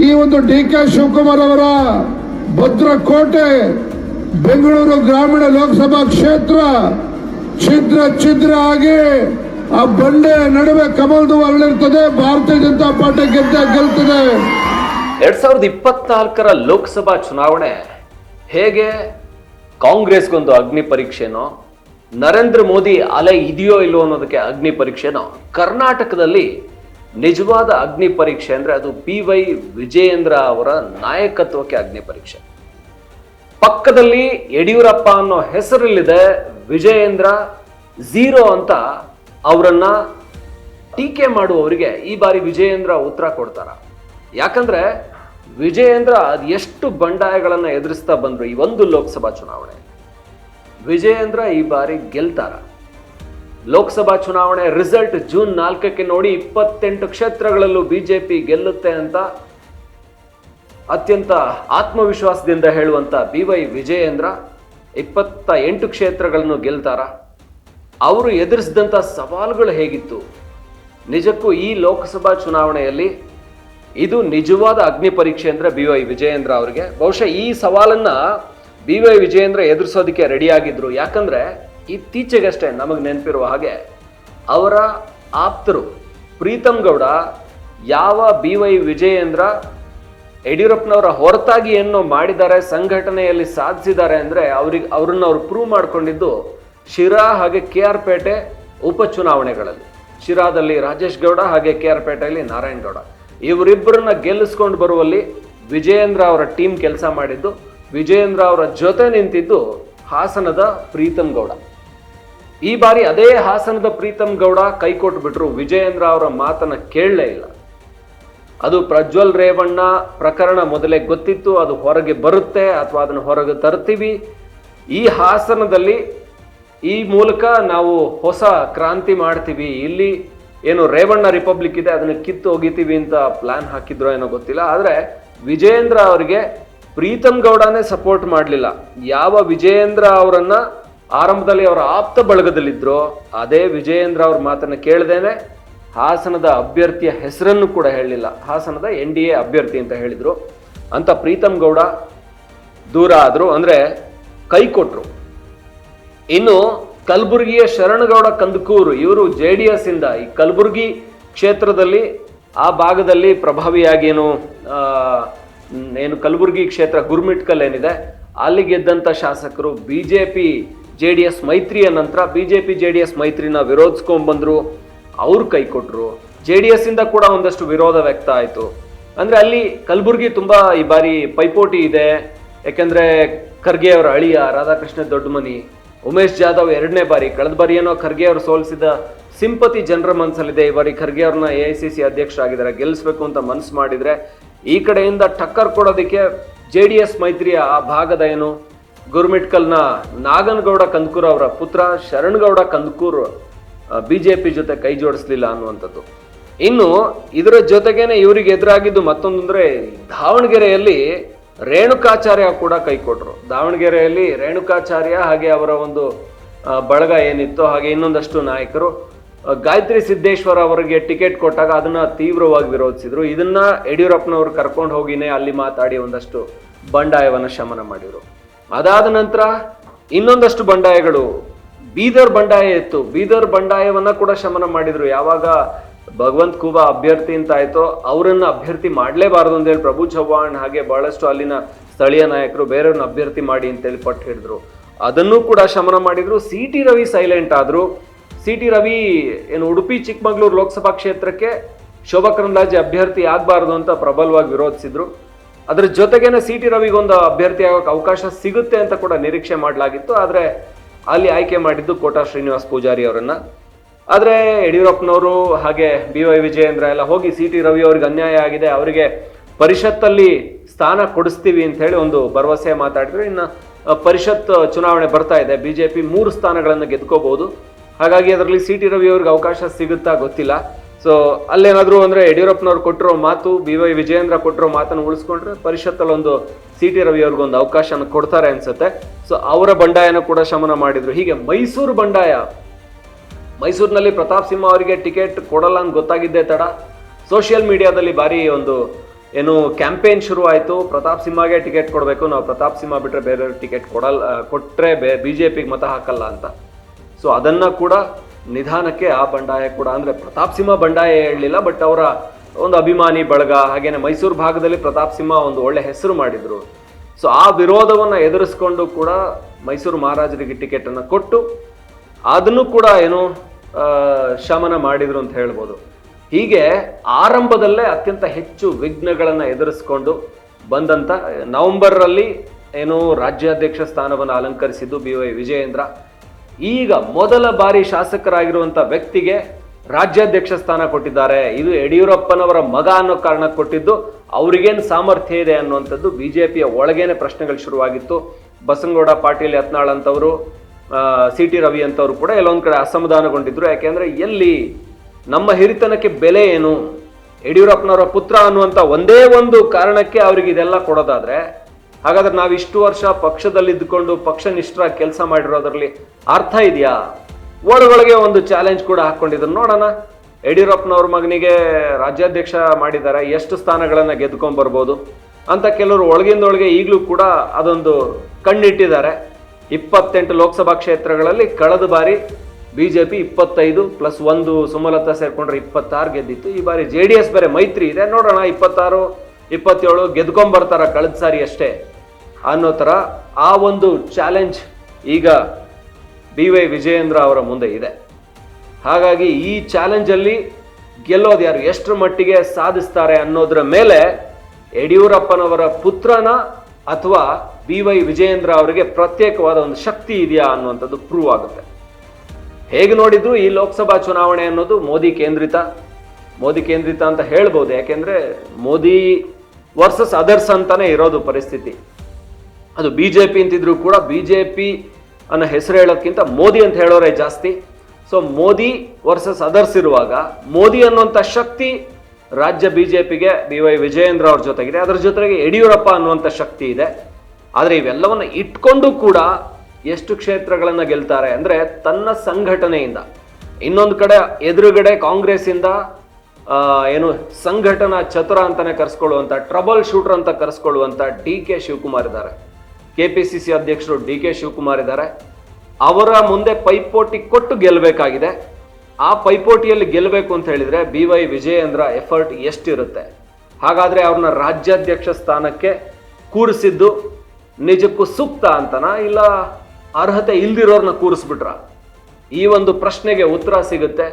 ಈ ಒಂದು D K Shivakumar ಅವರ ಭದ್ರಕೋಟೆ, ಬೆಂಗಳೂರು ಗ್ರಾಮೀಣ ಲೋಕಸಭಾ ಕ್ಷೇತ್ರ, ಛಿದ್ರ ಛಿದ್ರ ಆಗಿ ಆ ಬಂಡೆ ನಡುವೆ ಕಮಲದು ಅರಳಿರ್ತದೆ ಭಾರತೀಯ ಜನತಾ ಪಾರ್ಟಿ ಗೆದ್ದ ಗೆಲ್ತದೆ. ಎರಡ್ ಸಾವಿರದ ಇಪ್ಪತ್ನಾಲ್ಕರ ಲೋಕಸಭಾ ಚುನಾವಣೆ ಹೇಗೆ ಕಾಂಗ್ರೆಸ್ಗೊಂದು ಅಗ್ನಿ ಪರೀಕ್ಷೆನೋ, ನರೇಂದ್ರ ಮೋದಿ ಅಲೆ ಇದೆಯೋ ಇಲ್ಲೋ ಅನ್ನೋದಕ್ಕೆ ಅಗ್ನಿ ಪರೀಕ್ಷೆನೋ, ಕರ್ನಾಟಕದಲ್ಲಿ ನಿಜವಾದ ಅಗ್ನಿ ಪರೀಕ್ಷೆ ಅಂದರೆ ಅದು ಪಿ ವೈ ವಿಜಯೇಂದ್ರ ಅವರ ನಾಯಕತ್ವಕ್ಕೆ ಅಗ್ನಿ ಪರೀಕ್ಷೆ. ಪಕ್ಕದಲ್ಲಿ ಯಡಿಯೂರಪ್ಪ ಅನ್ನೋ ಹೆಸರಲ್ಲಿದೆ ವಿಜಯೇಂದ್ರ ಝೀರೋ ಅಂತ ಅವರನ್ನ ಟೀಕೆ ಮಾಡುವವರಿಗೆ ಈ ಬಾರಿ ವಿಜಯೇಂದ್ರ ಉತ್ತರ ಕೊಡ್ತಾರ. ಯಾಕಂದ್ರೆ ವಿಜಯೇಂದ್ರ ಅದು ಎಷ್ಟು ಬಂಡಾಯಗಳನ್ನು ಎದುರಿಸ್ತಾ ಬಂದರು ಈ ಒಂದು ಲೋಕಸಭಾ ಚುನಾವಣೆ ವಿಜಯೇಂದ್ರ ಈ ಬಾರಿ ಗೆಲ್ತಾರ. ಲೋಕಸಭಾ ಚುನಾವಣೆ ರಿಸಲ್ಟ್ ಜೂನ್ ನಾಲ್ಕಕ್ಕೆ ನೋಡಿ ಇಪ್ಪತ್ತೆಂಟು ಕ್ಷೇತ್ರಗಳಲ್ಲೂ ಬಿಜೆಪಿ ಗೆಲ್ಲುತ್ತೆ ಅಂತ ಅತ್ಯಂತ ಆತ್ಮವಿಶ್ವಾಸದಿಂದ ಹೇಳುವಂತ ಬಿ ವೈ ವಿಜಯೇಂದ್ರ ಇಪ್ಪತ್ತ ಎಂಟು ಕ್ಷೇತ್ರಗಳನ್ನು ಗೆಲ್ತಾರ. ಅವರು ಎದುರಿಸಿದಂಥ ಸವಾಲುಗಳು ಹೇಗಿತ್ತು? ನಿಜಕ್ಕೂ ಈ ಲೋಕಸಭಾ ಚುನಾವಣೆಯಲ್ಲಿ ಇದು ನಿಜವಾದ ಅಗ್ನಿ ಪರೀಕ್ಷೆ ಅಂದರೆ ಬಿ ವೈ ವಿಜಯೇಂದ್ರ ಅವರಿಗೆ. ಬಹುಶಃ ಈ ಸವಾಲನ್ನು ಬಿ ವೈ ವಿಜಯೇಂದ್ರ ಎದುರಿಸೋದಕ್ಕೆ ರೆಡಿಯಾಗಿದ್ದರು ಯಾಕಂದ್ರೆ ಇತ್ತೀಚೆಗಷ್ಟೇ ನಮಗೆ ನೆನಪಿರುವ ಹಾಗೆ ಅವರ ಆಪ್ತರು ಪ್ರೀತಮ್ ಗೌಡ, ಯಾವ ಬಿ ವೈ ವಿಜಯೇಂದ್ರ, ಯಡಿಯೂರಪ್ಪನವರ ಹೊರತಾಗಿ ಏನೋ ಮಾಡಿದ್ದಾರೆ, ಸಂಘಟನೆಯಲ್ಲಿ ಸಾಧಿಸಿದ್ದಾರೆ ಅಂದರೆ ಅವ್ರಿಗೆ ಅವ್ರನ್ನ ಅವ್ರು ಪ್ರೂವ್ ಮಾಡಿಕೊಂಡಿದ್ದು ಶಿರಾ ಹಾಗೆ ಕೆ ಆರ್ ಪೇಟೆ ಉಪಚುನಾವಣೆಗಳಲ್ಲಿ. ಶಿರಾದಲ್ಲಿ ರಾಜೇಶ್ ಗೌಡ ಹಾಗೆ ಕೆ ಆರ್ ಪೇಟೆಯಲ್ಲಿ ನಾರಾಯಣ್ ಗೌಡ. ಇವರಿಬ್ಬರನ್ನ ಗೆಲ್ಲಿಸ್ಕೊಂಡು ಬರುವಲ್ಲಿ ವಿಜಯೇಂದ್ರ ಅವರ ಟೀಮ್ ಕೆಲಸ ಮಾಡಿದ್ದು, ವಿಜಯೇಂದ್ರ ಅವರ ಜೊತೆ ನಿಂತಿದ್ದು ಹಾಸನದ ಪ್ರೀತಮ್ ಗೌಡ. ಈ ಬಾರಿ ಅದೇ ಹಾಸನದ ಪ್ರೀತಮ್ ಗೌಡ ಕೈ ಕೊಟ್ಬಿಟ್ರು ವಿಜಯೇಂದ್ರ ಅವರ ಮಾತನ್ನ ಕೇಳಲೇ ಇಲ್ಲ. ಅದು ಪ್ರಜ್ವಲ್ ರೇವಣ್ಣ ಪ್ರಕರಣ ಮೊದಲೇ ಗೊತ್ತಿತ್ತು, ಅದು ಹೊರಗೆ ಬರುತ್ತೆ ಅಥವಾ ಅದನ್ನು ಹೊರಗೆ ತರ್ತೀವಿ. ಈ ಹಾಸನದಲ್ಲಿ ಈ ಮೂಲಕ ನಾವು ಹೊಸ ಕ್ರಾಂತಿ ಮಾಡ್ತೀವಿ. ಇಲ್ಲಿ ಏನು ರೇವಣ್ಣ ರಿಪಬ್ಲಿಕ್ ಇದೆ, ಅದನ್ನು ಕಿತ್ತು ಒಗಿತೀವಿ ಅಂತ ಪ್ಲಾನ್ ಹಾಕಿದ್ರು ಏನೋ ಗೊತ್ತಿಲ್ಲ. ಆದರೆ ವಿಜಯೇಂದ್ರ ಅವರಿಗೆ ಪ್ರೀತಮ್ ಗೌಡನೇ ಸಪೋರ್ಟ್ ಮಾಡಲಿಲ್ಲ. ಯಾವ ವಿಜಯೇಂದ್ರ ಅವರನ್ನ ಆರಂಭದಲ್ಲಿ ಅವರ ಆಪ್ತ ಬಳಗದಲ್ಲಿದ್ದರು ಅದೇ ವಿಜಯೇಂದ್ರ ಅವ್ರ ಮಾತನ್ನು ಕೇಳ್ದೇನೆ ಹಾಸನದ ಅಭ್ಯರ್ಥಿಯ ಹೆಸರನ್ನು ಕೂಡ ಹೇಳಲಿಲ್ಲ. ಹಾಸನದ ಎನ್ ಡಿ ಎ ಅಭ್ಯರ್ಥಿ ಅಂತ ಹೇಳಿದರು. ಅಂತ ಪ್ರೀತಮ್ ಗೌಡ ದೂರ ಆದರು. ಅಂದರೆ ಕೈ ಕೊಟ್ಟರು ಇನ್ನು ಕಲಬುರಗಿಯ ಶರಣಗೌಡ ಕಂದಕೂರು, ಇವರು ಜೆ ಡಿ ಎಸ್ ಇಂದ ಈ ಕಲಬುರಗಿ ಕ್ಷೇತ್ರದಲ್ಲಿ ಆ ಭಾಗದಲ್ಲಿ ಪ್ರಭಾವಿಯಾಗಿ ಏನು ಏನು ಕಲಬುರಗಿ ಕ್ಷೇತ್ರ ಗುರ್ಮಿಟ್ಕಲ್ ಏನಿದೆ, ಅಲ್ಲಿ ಗೆದ್ದಂಥ ಶಾಸಕರು ಬಿ ಜೆ ಡಿ ಎಸ್ ಮೈತ್ರಿಯ ನಂತರ B J P J D S ಮೈತ್ರಿನ ವಿರೋಧಿಸ್ಕೊಂಡ್ ಬಂದ್ರು, ಅವ್ರು ಕೈ ಕೊಟ್ಟರು ಜೆ ಡಿ ಎಸ್ ಇಂದ ಕೂಡ ಒಂದಷ್ಟು ವಿರೋಧ ವ್ಯಕ್ತ ಆಯಿತು. ಅಂದ್ರೆ ಅಲ್ಲಿ ಕಲಬುರ್ಗಿ ತುಂಬಾ ಈ ಬಾರಿ ಪೈಪೋಟಿ ಇದೆ. ಯಾಕಂದ್ರೆ ಖರ್ಗೆ ಅವರ ಅಳಿಯ ರಾಧಾಕೃಷ್ಣ ದೊಡ್ಡಮನಿ, ಉಮೇಶ್ ಜಾಧವ್ ಎರಡನೇ ಬಾರಿ, ಕಳೆದ ಬಾರಿ ಏನೋ ಖರ್ಗೆ ಸೋಲಿಸಿದ ಸಿಂಪತಿ ಜನರ ಮನಸ್ಸಲ್ಲಿದೆ ಈ ಬಾರಿ ಖರ್ಗೆ ಅವ್ರನ್ನ ಎ ಐ ಸಿ ಸಿ ಅಧ್ಯಕ್ಷರಾಗಿದ್ದಾರೆ ಗೆಲ್ಲಿಸ್ಬೇಕು ಅಂತ ಮನಸ್ಸು ಮಾಡಿದ್ರೆ ಈ ಕಡೆಯಿಂದ ಟಕ್ಕರ್ ಕೊಡೋದಕ್ಕೆ ಜೆ ಡಿ ಎಸ್ ಮೈತ್ರಿಯ ಆ ಭಾಗದ ಏನು? ಗುರುಮಿಟ್ಕಲ್ನ ನಾಗನಗೌಡ ಕಂದಕೂರ್ ಅವರ ಪುತ್ರ ಶರಣ್ಗೌಡ ಕಂದಕೂರ್ ಬಿಜೆಪಿ ಜೊತೆ ಕೈ ಜೋಡಿಸ್ಲಿಲ್ಲ ಅನ್ನುವಂಥದ್ದು. ಇನ್ನು ಇದರ ಜೊತೆಗೇನೆ ಇವರಿಗೆ ಎದುರಾಗಿದ್ದು ಮತ್ತೊಂದು ಅಂದ್ರೆ ದಾವಣಗೆರೆಯಲ್ಲಿ ರೇಣುಕಾಚಾರ್ಯ ಕೂಡ ಕೈ ಕೊಟ್ಟರು ದಾವಣಗೆರೆಯಲ್ಲಿ ರೇಣುಕಾಚಾರ್ಯ ಹಾಗೆ ಅವರ ಒಂದು ಬಳಗ ಏನಿತ್ತು ಹಾಗೆ ಇನ್ನೊಂದಷ್ಟು ನಾಯಕರು ಗಾಯತ್ರಿ ಸಿದ್ದೇಶ್ವರ ಅವರಿಗೆ ಟಿಕೆಟ್ ಕೊಟ್ಟಾಗ ಅದನ್ನ ತೀವ್ರವಾಗಿ ವಿರೋಧಿಸಿದ್ರು. ಇದನ್ನ ಯಡಿಯೂರಪ್ಪನವರು ಕರ್ಕೊಂಡು ಹೋಗಿನೇ ಅಲ್ಲಿ ಮಾತಾಡಿ ಒಂದಷ್ಟು ಬಂಡಾಯವನ್ನು ಶಮನ ಮಾಡಿದ್ರು. ಅದಾದ ನಂತರ ಇನ್ನೊಂದಷ್ಟು ಬಂಡಾಯಗಳು. ಬೀದರ್ ಬಂಡಾಯ ಇತ್ತು. ಬೀದರ್ ಬಂಡಾಯವನ್ನ ಕೂಡ ಶಮನ ಮಾಡಿದ್ರು. ಯಾವಾಗ ಭಗವಂತ್ ಖೂಬಾ ಅಭ್ಯರ್ಥಿ ಅಂತ ಆಯ್ತೋ, ಅವರನ್ನ ಅಭ್ಯರ್ಥಿ ಮಾಡಲೇಬಾರದು ಅಂತ ಹೇಳಿ ಪ್ರಭು ಚವ್ಹಾಣ್ ಹಾಗೆ ಬಹಳಷ್ಟು ಅಲ್ಲಿನ ಸ್ಥಳೀಯ ನಾಯಕರು ಬೇರೆಯವ್ರನ್ನ ಅಭ್ಯರ್ಥಿ ಮಾಡಿ ಅಂತೇಳಿ ಪಟ್ಟು ಹಿಡಿದ್ರು. ಅದನ್ನು ಕೂಡ ಶಮನ ಮಾಡಿದ್ರು. ಸಿ ಟಿ ರವಿ ಸೈಲೆಂಟ್ ಆದ್ರು. ಸಿ ಟಿ ರವಿ ಏನು ಉಡುಪಿ ಚಿಕ್ಕಮಗಳೂರು ಲೋಕಸಭಾ ಕ್ಷೇತ್ರಕ್ಕೆ ಶೋಭಾ ಕರಂದ್ಲಾಜೆ ಅಭ್ಯರ್ಥಿ ಆಗ್ಬಾರ್ದು ಅಂತ ಪ್ರಬಲವಾಗಿ ವಿರೋಧಿಸಿದ್ರು. ಅದ್ರ ಜೊತೆಗೇನೆ ಸಿ ಟಿ ರವಿಗೊಂದು ಅಭ್ಯರ್ಥಿ ಆಗೋಕೆ ಅವಕಾಶ ಸಿಗುತ್ತೆ ಅಂತ ಕೂಡ ನಿರೀಕ್ಷೆ ಮಾಡಲಾಗಿತ್ತು. ಆದರೆ ಅಲ್ಲಿ ಆಯ್ಕೆ ಮಾಡಿದ್ದು ಕೋಟಾ ಶ್ರೀನಿವಾಸ್ ಪೂಜಾರಿ ಅವರನ್ನ. ಆದರೆ ಯಡಿಯೂರಪ್ಪನವರು ಹಾಗೆ ಬಿ ವೈ ವಿಜಯೇಂದ್ರ ಎಲ್ಲ ಹೋಗಿ ಸಿ ಟಿ ರವಿ ಅವ್ರಿಗೆ ಅನ್ಯಾಯ ಆಗಿದೆ, ಅವರಿಗೆ ಪರಿಷತ್ತಲ್ಲಿ ಸ್ಥಾನ ಕೊಡಿಸ್ತೀವಿ ಅಂತ ಹೇಳಿ ಒಂದು ಭರವಸೆ ಮಾತಾಡಿದ್ರು. ಇನ್ನು ಪರಿಷತ್ ಚುನಾವಣೆ ಬರ್ತಾ ಇದೆ ಬಿಜೆಪಿ ಮೂರು ಸ್ಥಾನಗಳನ್ನು ಗೆದ್ಕೋಬಹುದು. ಹಾಗಾಗಿ ಅದರಲ್ಲಿ ಸಿ ಟಿ ರವಿ ಅವ್ರಿಗೆ ಅವಕಾಶ ಸಿಗುತ್ತಾ ಗೊತ್ತಿಲ್ಲ. ಸೊ ಅಲ್ಲೇನಾದರೂ ಅಂದ್ರೆ ಯಡಿಯೂರಪ್ಪನವ್ರು ಕೊಟ್ಟಿರೋ ಮಾತು ಬಿ ವೈ ವಿಜಯೇಂದ್ರ ಕೊಟ್ಟಿರೋ ಮಾತನ್ನು ಉಳಿಸ್ಕೊಂಡ್ರೆ ಪರಿಷತ್ತಲ್ಲಿ ಒಂದು ಸಿ ಟಿ ರವಿ ಅವ್ರಿಗೊಂದು ಅವಕಾಶನ ಕೊಡ್ತಾರೆ ಅನ್ಸುತ್ತೆ. ಸೊ ಅವರ ಬಂಡಾಯನ ಕೂಡ ಶಮನ ಮಾಡಿದ್ರು. ಹೀಗೆ ಮೈಸೂರು ಬಂಡಾಯ, ಮೈಸೂರಿನಲ್ಲಿ ಪ್ರತಾಪ್ ಸಿಂಹ ಅವರಿಗೆ ಟಿಕೆಟ್ ಕೊಡಲ್ಲ ಅಂತ ಗೊತ್ತಾಗಿದ್ದೇ ತಡ. ಸೋಷಿಯಲ್ ಮೀಡಿಯಾದಲ್ಲಿ ಭಾರಿ ಒಂದು ಏನು ಕ್ಯಾಂಪೇನ್ ಶುರು ಆಯಿತು ಪ್ರತಾಪ್ ಸಿಂಹಗೆ ಟಿಕೆಟ್ ಕೊಡಬೇಕು. ನಾವು ಪ್ರತಾಪ್ ಸಿಂಹ ಬಿಟ್ಟರೆ ಬೇರೆಯವ್ರಿಗೆ ಟಿಕೆಟ್ ಕೊಡಲ್ಲ ಕೊಟ್ಟರೆ ಬೇ ಬಿ ಜೆ ಪಿಗೆ ಮತ ಹಾಕಲ್ಲ ಅಂತ. ಸೊ ಅದನ್ನು ಕೂಡ ನಿಧಾನಕ್ಕೆ ಆ ಬಂಡಾಯ ಕೂಡ, ಅಂದರೆ ಪ್ರತಾಪ್ ಸಿಂಹ ಬಂಡಾಯ ಹೇಳಲಿಲ್ಲ ಬಟ್ ಅವರ ಒಂದು ಅಭಿಮಾನಿ ಬಳಗ, ಹಾಗೇನೆ ಮೈಸೂರು ಭಾಗದಲ್ಲಿ ಪ್ರತಾಪ್ ಸಿಂಹ ಒಂದು ಒಳ್ಳೆ ಹೆಸರು ಮಾಡಿದ್ರು. ಸೊ ಆ ವಿರೋಧವನ್ನು ಎದುರಿಸ್ಕೊಂಡು ಕೂಡ ಮೈಸೂರು ಮಹಾರಾಜರಿಗೆ ಟಿಕೆಟನ್ನು ಕೊಟ್ಟು, ಅದನ್ನು ಕೂಡ ಏನು ಶಮನ ಮಾಡಿದ್ರು ಅಂತ ಹೇಳ್ಬೋದು. ಹೀಗೆ ಆರಂಭದಲ್ಲೇ ಅತ್ಯಂತ ಹೆಚ್ಚು ವಿಘ್ನಗಳನ್ನು ಎದುರಿಸ್ಕೊಂಡು ಬಂದಂತ ನವೆಂಬರಲ್ಲಿ ಏನು ರಾಜ್ಯಾಧ್ಯಕ್ಷ ಸ್ಥಾನವನ್ನು ಅಲಂಕರಿಸಿದ್ದು ಬಿ ವೈ ವಿಜಯೇಂದ್ರ. ಈಗ ಮೊದಲ ಬಾರಿ ಶಾಸಕರಾಗಿರುವಂತ ವ್ಯಕ್ತಿಗೆ ರಾಜ್ಯಾಧ್ಯಕ್ಷ ಸ್ಥಾನ ಕೊಟ್ಟಿದ್ದಾರೆ. ಇದು ಯಡಿಯೂರಪ್ಪನವರ ಮಗ ಅನ್ನೋ ಕಾರಣ ಕೊಟ್ಟಿದ್ದು. ಅವ್ರಿಗೇನು ಸಾಮರ್ಥ್ಯ ಇದೆ ಅನ್ನುವಂಥದ್ದು ಬಿ ಜೆ ಪಿಯ ಒಳಗೇನೆ ಪ್ರಶ್ನೆಗಳು ಶುರುವಾಗಿತ್ತು. ಬಸನಗೌಡ, ಪಾಟೀಲ್, ಯತ್ನಾಳ್ ಅಂತವರು ಸಿ ಟಿ ರವಿ ಅಂತವರು ಕೂಡ ಎಲ್ಲೊಂದು ಕಡೆ ಅಸಮಾಧಾನಗೊಂಡಿದ್ರು. ಯಾಕೆಂದ್ರೆ ಎಲ್ಲಿ ನಮ್ಮ ಹಿರಿತನಕ್ಕೆ ಬೆಲೆ ಏನು? ಯಡಿಯೂರಪ್ಪನವರ ಪುತ್ರ ಅನ್ನುವಂಥ ಒಂದೇ ಒಂದು ಕಾರಣಕ್ಕೆ ಅವ್ರಿಗೆ ಇದೆಲ್ಲ ಕೊಡೋದಾದ್ರೆ ಹಾಗಾದ್ರೆ ನಾವು ಇಷ್ಟು ವರ್ಷ ಪಕ್ಷದಲ್ಲಿ ಇದ್ದುಕೊಂಡು ಪಕ್ಷ ನಿಷ್ಠರ ಕೆಲಸ ಮಾಡಿರೋದ್ರಲ್ಲಿ ಅರ್ಥ ಇದೆಯಾ? ಒಳಗೊಳಗೆ ಒಂದು ಚಾಲೆಂಜ್ ಕೂಡ ಹಾಕೊಂಡಿದ್ರು ನೋಡೋಣ. ಯಡಿಯೂರಪ್ಪನವ್ರ ಮಗನಿಗೆ ರಾಜ್ಯಾಧ್ಯಕ್ಷ ಮಾಡಿದ್ದಾರೆ. ಎಷ್ಟು ಸ್ಥಾನಗಳನ್ನು ಗೆದ್ಕೊಂಡ್ ಬರ್ಬೋದು ಅಂತ ಕೆಲವರು ಒಳಗಿಂದೊಳಗೆ ಈಗಲೂ ಕೂಡ ಅದೊಂದು ಕಣ್ಣಿಟ್ಟಿದ್ದಾರೆ. ಇಪ್ಪತ್ತೆಂಟು ಲೋಕಸಭಾ ಕ್ಷೇತ್ರಗಳಲ್ಲಿ ಕಳೆದ ಬಾರಿ ಬಿ ಜೆ ಪಿ ಇಪ್ಪತ್ತೈದು ಪ್ಲಸ್ ಒಂದು ಸುಮಲತಾ ಸೇರ್ಕೊಂಡ್ರೆ ಇಪ್ಪತ್ತಾರು ಗೆದ್ದಿತ್ತು. ಈ ಬಾರಿ ಜೆ ಡಿ ಎಸ್ ಬೇರೆ ಮೈತ್ರಿ ಇದೆ. ನೋಡೋಣ, ಇಪ್ಪತ್ತಾರು, ಇಪ್ಪತ್ತೇಳು ಗೆದ್ಕೊಂಬರ್ತಾರ ಕಳೆದ ಸಾರಿ ಅಷ್ಟೇ. ಅನ್ನೋ ಥರ ಆ ಒಂದು ಚಾಲೆಂಜ್ ಈಗ ಬಿ ವೈ ವಿಜಯೇಂದ್ರ ಅವರ ಮುಂದೆ ಇದೆ. ಹಾಗಾಗಿ ಈ ಚಾಲೆಂಜಲ್ಲಿ ಗೆಲ್ಲೋದು ಯಾರು, ಎಷ್ಟರ ಮಟ್ಟಿಗೆ ಸಾಧಿಸ್ತಾರೆ ಅನ್ನೋದ್ರ ಮೇಲೆ ಯಡಿಯೂರಪ್ಪನವರ ಪುತ್ರನ ಅಥವಾ ಬಿ ವೈ ವಿಜಯೇಂದ್ರ ಅವರಿಗೆ ಪ್ರತ್ಯೇಕವಾದ ಒಂದು ಶಕ್ತಿ ಇದೆಯಾ ಅನ್ನುವಂಥದ್ದು ಪ್ರೂವ್ ಆಗುತ್ತೆ. ಹೇಗೆ ನೋಡಿದ್ರು ಈ ಲೋಕಸಭಾ ಚುನಾವಣೆ ಅನ್ನೋದು ಮೋದಿ ಕೇಂದ್ರಿತ. ಮೋದಿ ಕೇಂದ್ರಿತ ಅಂತ ಹೇಳ್ಬೋದು, ಯಾಕೆಂದ್ರೆ ಮೋದಿ ವರ್ಸಸ್ ಅದರ್ಸ್ ಅಂತಾನೆ ಇರೋದು ಪರಿಸ್ಥಿತಿ. ಅದು ಬಿ ಜೆ ಪಿ ಅಂತಿದ್ರು ಕೂಡ ಬಿ ಜೆ ಪಿ ಅನ್ನೋ ಹೆಸರು ಹೇಳೋಕ್ಕಿಂತ ಮೋದಿ ಅಂತ ಹೇಳೋರೆ ಜಾಸ್ತಿ. ಸೊ ಮೋದಿ ವರ್ಸಸ್ ಅದರ್ಸ್ ಇರುವಾಗ ಮೋದಿ ಅನ್ನುವಂಥ ಶಕ್ತಿ ರಾಜ್ಯ ಬಿ ಜೆ ಪಿಗೆ ಬಿ ವೈ ವಿಜಯೇಂದ್ರ ಅವ್ರ ಜೊತೆಗಿದೆ. ಅದರ ಜೊತೆಗೆ ಯಡಿಯೂರಪ್ಪ ಅನ್ನುವಂಥ ಶಕ್ತಿ ಇದೆ. ಆದರೆ ಇವೆಲ್ಲವನ್ನು ಇಟ್ಕೊಂಡು ಕೂಡ ಎಷ್ಟು ಕ್ಷೇತ್ರಗಳನ್ನು ಗೆಲ್ತಾರೆ ಅಂದರೆ ತನ್ನ ಸಂಘಟನೆಯಿಂದ. ಇನ್ನೊಂದು ಕಡೆ ಎದುರುಗಡೆ ಕಾಂಗ್ರೆಸ್ಸಿಂದ ಏನು ಸಂಘಟನಾ ಚತುರ ಅಂತಲೇ ಕರೆಸ್ಕೊಳ್ಳುವಂಥ ಟ್ರಬಲ್ ಶೂಟರ್ ಅಂತ ಕರೆಸ್ಕೊಳ್ಳುವಂಥ ಡಿ ಕೆ ಶಿವಕುಮಾರ್ ಇದ್ದಾರೆ. ಕೆ ಪಿ ಸಿ ಸಿ ಅಧ್ಯಕ್ಷರು ಡಿ ಕೆ ಶಿವಕುಮಾರ್ ಇದ್ದಾರೆ. ಅವರ ಮುಂದೆ ಪೈಪೋಟಿ ಕೊಟ್ಟು ಗೆಲ್ಲಬೇಕಾಗಿದೆ. ಆ ಪೈಪೋಟಿಯಲ್ಲಿ ಗೆಲ್ಲಬೇಕು ಅಂತ ಹೇಳಿದರೆ ಬಿ ವೈ ವಿಜಯೇಂದ್ರ ಎಫರ್ಟ್ ಎಷ್ಟಿರುತ್ತೆ. ಹಾಗಾದರೆ ಅವ್ರನ್ನ ರಾಜ್ಯಾಧ್ಯಕ್ಷ ಸ್ಥಾನಕ್ಕೆ ಕೂರಿಸಿದ್ದು ನಿಜಕ್ಕೂ ಸೂಕ್ತ ಅಂತನಾ ಇಲ್ಲ ಅರ್ಹತೆ ಇಲ್ದಿರೋರ್ನ ಕೂರಿಸ್ಬಿಟ್ರ? ಈ ಒಂದು ಪ್ರಶ್ನೆಗೆ ಉತ್ತರ ಸಿಗುತ್ತೆ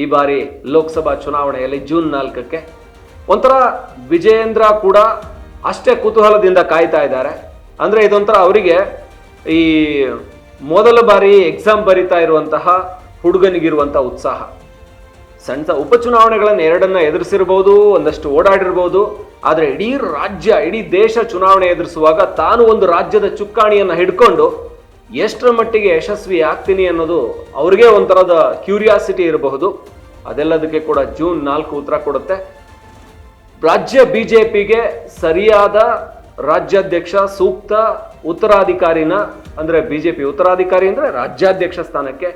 ಈ ಬಾರಿ ಲೋಕಸಭಾ ಚುನಾವಣೆಯಲ್ಲಿ ಜೂನ್ ನಾಲ್ಕಕ್ಕೆ. ಒಂಥರ ವಿಜಯೇಂದ್ರ ಕೂಡ ಅಷ್ಟೇ ಕುತೂಹಲದಿಂದ ಕಾಯ್ತಾ ಇದ್ದಾರೆ. ಅಂದ್ರೆ ಇದೊಂಥರ ಅವರಿಗೆ ಈ ಮೊದಲ ಬಾರಿ ಎಕ್ಸಾಮ್ ಬರಿತಾ ಇರುವಂತಹ ಹುಡುಗನಿಗಿರುವಂತಹ ಉತ್ಸಾಹ. ಸಣ್ಣ ಉಪಚುನಾವಣೆಗಳನ್ನು ಎರಡನ್ನ ಎದುರಿಸಿರ್ಬೋದು, ಒಂದಷ್ಟು ಓಡಾಡಿರ್ಬೋದು, ಆದರೆ ಇಡೀ ರಾಜ್ಯ, ಇಡೀ ದೇಶ ಚುನಾವಣೆ ಎದುರಿಸುವಾಗ ತಾನು ಒಂದು ರಾಜ್ಯದ ಚುಕ್ಕಾಣಿಯನ್ನು ಹಿಡ್ಕೊಂಡು ಎಷ್ಟರ ಮಟ್ಟಿಗೆ ಯಶಸ್ವಿ ಆಗ್ತೀನಿ ಅನ್ನೋದು ಅವ್ರಿಗೆ ಒಂಥರದ ಕ್ಯೂರಿಯಾಸಿಟಿ ಇರಬಹುದು. ಅದೆಲ್ಲದಕ್ಕೆ ಕೂಡ ಜೂನ್ ನಾಲ್ಕು ಉತ್ತರ ಕೊಡುತ್ತೆ. ರಾಜ್ಯ ಬಿಜೆಪಿಗೆ ಸರಿಯಾದ ರಾಜ್ಯಾಧ್ಯಕ್ಷ ಸೂಕ್ತ ಉತ್ತರಾಧಿಕಾರಿನ, ಅಂದ್ರೆ ಬಿಜೆಪಿ ಉತ್ತರಾಧಿಕಾರಿ ಅಂದ್ರೆ ರಾಜ್ಯಾಧ್ಯಕ್ಷ ಸ್ಥಾನಕ್ಕೆ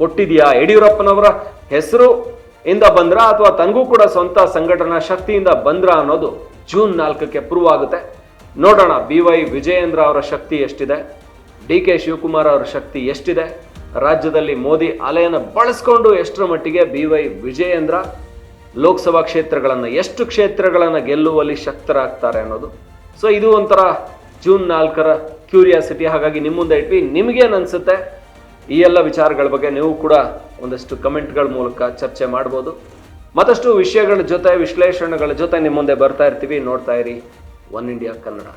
ಕೊಟ್ಟಿದೆಯಾ ಯಡಿಯೂರಪ್ಪನವರ ಹೆಸರು ಇಂದ ಬಂದ್ರ ಅಥವಾ ತನಗೂ ಕೂಡ ಸ್ವಂತ ಸಂಘಟನಾ ಶಕ್ತಿಯಿಂದ ಬಂದ್ರ ಅನ್ನೋದು ಜೂನ್ ನಾಲ್ಕಕ್ಕೆ ಪ್ರೂವ್ ಆಗುತ್ತೆ. ನೋಡೋಣ, ಬಿ ವೈ ವಿಜಯೇಂದ್ರ ಅವರ ಶಕ್ತಿ ಎಷ್ಟಿದೆ? ಡಿ ಕೆ ಶಿವಕುಮಾರ್ ಅವರ ಶಕ್ತಿ ಎಷ್ಟಿದೆ? ರಾಜ್ಯದಲ್ಲಿ ಮೋದಿ ಅಲೆಯನ್ನು ಬಳಸ್ಕೊಂಡು ಎಷ್ಟರ ಮಟ್ಟಿಗೆ ಬಿ ವೈ ವಿಜಯೇಂದ್ರ ಲೋಕಸಭಾ ಕ್ಷೇತ್ರಗಳನ್ನು, ಎಷ್ಟು ಕ್ಷೇತ್ರಗಳನ್ನು ಗೆಲ್ಲುವಲ್ಲಿ ಶಕ್ತರಾಗ್ತಾರೆ ಅನ್ನೋದು ಸೊ ಇದು ಒಂಥರ ಜೂನ್ ನಾಲ್ಕರ ಕ್ಯೂರಿಯಾಸಿಟಿ ಹಾಗಾಗಿ ನಿಮ್ಮ ಮುಂದೆ ಇಟ್ವಿ. ನಿಮಗೇನು ಅನ್ಸುತ್ತೆ? ಈ ಎಲ್ಲ ವಿಚಾರಗಳ ಬಗ್ಗೆ ನೀವು ಕೂಡ ಒಂದಷ್ಟು ಕಮೆಂಟ್ಗಳ ಮೂಲಕ ಚರ್ಚೆ ಮಾಡ್ಬೋದು. ಮತ್ತಷ್ಟು ವಿಷಯಗಳ ಜೊತೆ, ವಿಶ್ಲೇಷಣೆಗಳ ಜೊತೆ ನಿಮ್ಮ ಮುಂದೆ ಬರ್ತಾ ಇರ್ತೀವಿ. ನೋಡ್ತಾ ಇರಿ, ಒನ್ ಇಂಡಿಯಾ ಕನ್ನಡ.